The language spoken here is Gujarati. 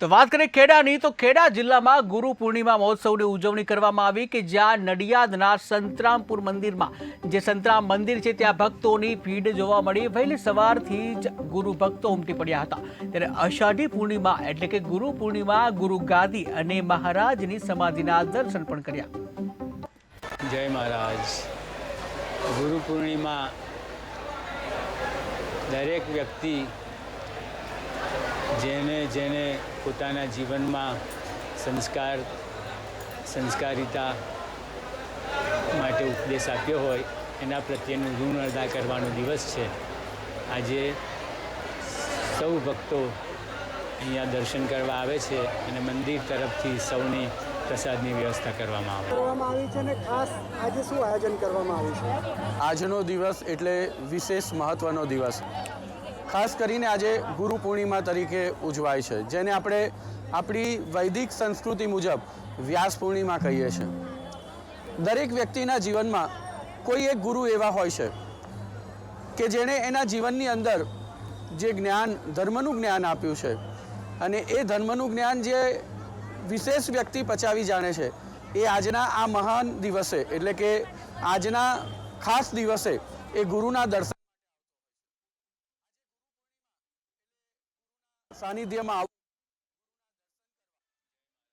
તો વાત કરીએ ખેડાની, તો ખેડા જિલ્લામાં ગુરુ પૂર્ણિમા મહોત્સવની ઉજવણી કરવામાં આવી કે જ્યાં નડિયાદના સંતરામપુર મંદિરમાં, જે સંતરામ મંદિર છે, ત્યાં ભક્તોની ભીડ જોવા મળી. વહેલી સવારથી જ ગુરુ ભક્તો ઉમટી પડ્યા હતા. ત્યારે અષાઢી પૂર્ણિમા એટલે કે ગુરુ પૂર્ણિમા, ગુરુ ગાદી અને મહારાજની સમાધિના દર્શન પણ કર્યા. જય મહારાજ. ગુરુ પૂર્ણિમા દરેક વ્યક્તિ જેને જેને પોતાના જીવનમાં સંસ્કાર સંસ્કારિતા માટે ઉપદેશ આપ્યો હોય એના પ્રત્યેનું ઋણ અદા કરવાનો દિવસ છે. આજે સૌ ભક્તો અહીંયા દર્શન કરવા આવે છે અને મંદિર તરફથી સૌની પ્રસાદની વ્યવસ્થા કરવામાં આવે. છે અને ખાસ આજે શું આયોજન કરવામાં આવ્યું છે? આજનો દિવસ એટલે વિશેષ મહત્ત્વનો દિવસ. ખાસ કરીને આજે ગુરુ પૂર્ણિમા તરીકે ઉજવાય છે, જેને આપણે આપણી વૈદિક સંસ્કૃતિ મુજબ વ્યાસ પૂર્ણિમા કહીએ છીએ. દરેક વ્યક્તિના જીવનમાં કોઈ એક ગુરુ એવા હોય છે કે જેણે એના જીવનની અંદર જે જ્ઞાન, ધર્મનું જ્ઞાન આપ્યું છે અને એ ધર્મનું જ્ઞાન જે વિશેષ વ્યક્તિ પચાવી જાણે છે, એ આજના આ મહાન દિવસે, એટલે કે આજના ખાસ દિવસે એ ગુરુના દર્શન સાનિધ્યમાં આવ-